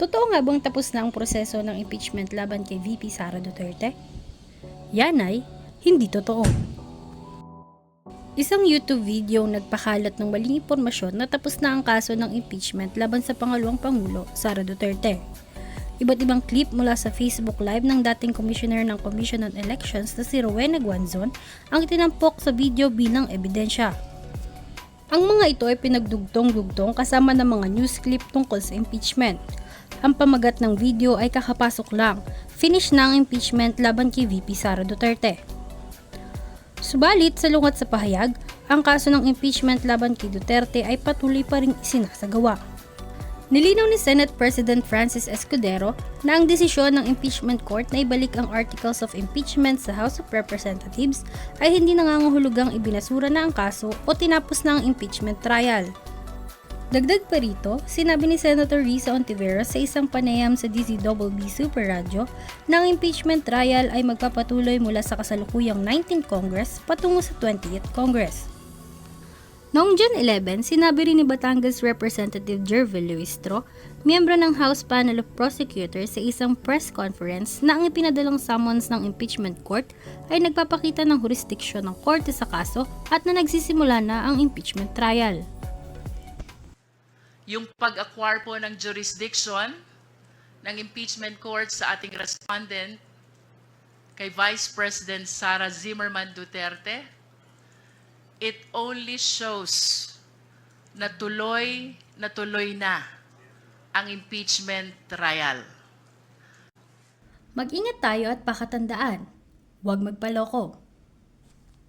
Totoo nga bang tapos na ang proseso ng impeachment laban kay VP Sara Duterte? Yan ay hindi totoo. Isang YouTube video ang nagpakalat ng maling impormasyon na tapos na ang kaso ng impeachment laban sa pangalawang Pangulo, Sara Duterte. Iba't ibang clip mula sa Facebook Live ng dating Commissioner ng Commission on Elections na si Rowena Guanzon ang itinampok sa video bilang ebidensya. Ang mga ito ay pinagdugtong-dugtong kasama ng mga news clip tungkol sa impeachment. Ang pamagat ng video ay kakapasok lang, finish na ang impeachment laban kay VP Sara Duterte. Subalit sa lungat sa pahayag, ang kaso ng impeachment laban kay Duterte ay patuloy pa rin isinasagawa. Nilinaw ni Senate President Francis Escudero na ang desisyon ng impeachment court na ibalik ang articles of impeachment sa House of Representatives ay hindi nangangahulugang ibinasura na ang kaso o tinapos na ang impeachment trial. Dagdag pa rito, sinabi ni Senator Risa Ontiveros sa isang panayam sa DZBB Super Radio na ang impeachment trial ay magpapatuloy mula sa kasalukuyang 19th Congress patungo sa 20th Congress. Noong June 11, sinabi rin ni Batangas Representative Jervil Luistro, miyembro ng House Panel of Prosecutors sa isang press conference na ang ipinadalang summons ng impeachment court ay nagpapakita ng jurisdiksyon ng korte sa kaso at na nagsisimula na ang impeachment trial. Yung pag-acquire po ng jurisdiction ng impeachment court sa ating respondent kay Vice President Sara Zimmerman Duterte, it only shows na tuloy na tuloy na ang impeachment trial. Mag-ingat tayo at pakatandaan, huwag magpaloko.